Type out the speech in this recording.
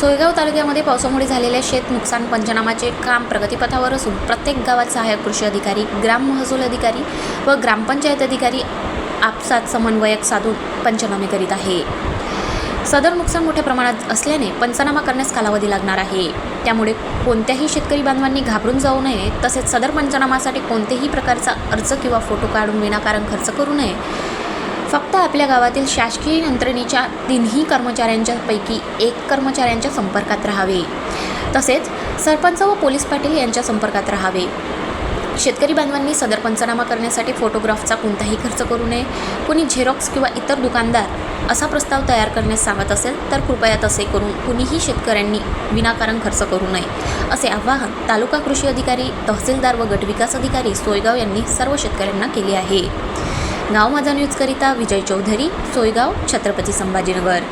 सोयगाव तालुक्यामध्ये पावसामुळे झालेल्या शेत नुकसान पंचनामाचे काम प्रगतीपथावर असून प्रत्येक गावात सहाय्यक कृषी अधिकारी ग्राम महसूल अधिकारी व ग्रामपंचायत अधिकारी आपसात समन्वयक साधून पंचनामे करीत आहे. सदर नुकसान मोठ्या प्रमाणात असल्याने पंचनामा करण्यास कालावधी लागणार आहे. त्यामुळे कोणत्याही शेतकरी बांधवांनी घाबरून जाऊ नये तसेच सदर पंचनामासाठी कोणत्याही प्रकारचा अर्ज किंवा फोटो काढून विनाकारण खर्च करू नये आपल्या गावातील शासकीय यंत्रणेच्या तिन्ही कर्मचाऱ्यांच्यापैकी एक कर्मचाऱ्यांच्या संपर्कात राहावे. तसेच सरपंच व पोलीस पाटील यांच्या संपर्कात राहावे. शेतकरी बांधवांनी सदर पंचनामा करण्यासाठी फोटोग्राफचा कोणताही खर्च करू नये. कोणी झेरॉक्स किंवा इतर दुकानदार असा प्रस्ताव तयार करण्यास सांगत असेल तर कृपया तसे करून कुणीही शेतकऱ्यांनी विनाकारण खर्च करू नये असे आवाहन तालुका कृषी अधिकारी तहसीलदार व गटविकास अधिकारी सोयगाव यांनी सर्व शेतकऱ्यांना केले आहे. गाव माझा न्यूजकरिता विजय चौधरी सोयगाव छत्रपती संभाजीनगर.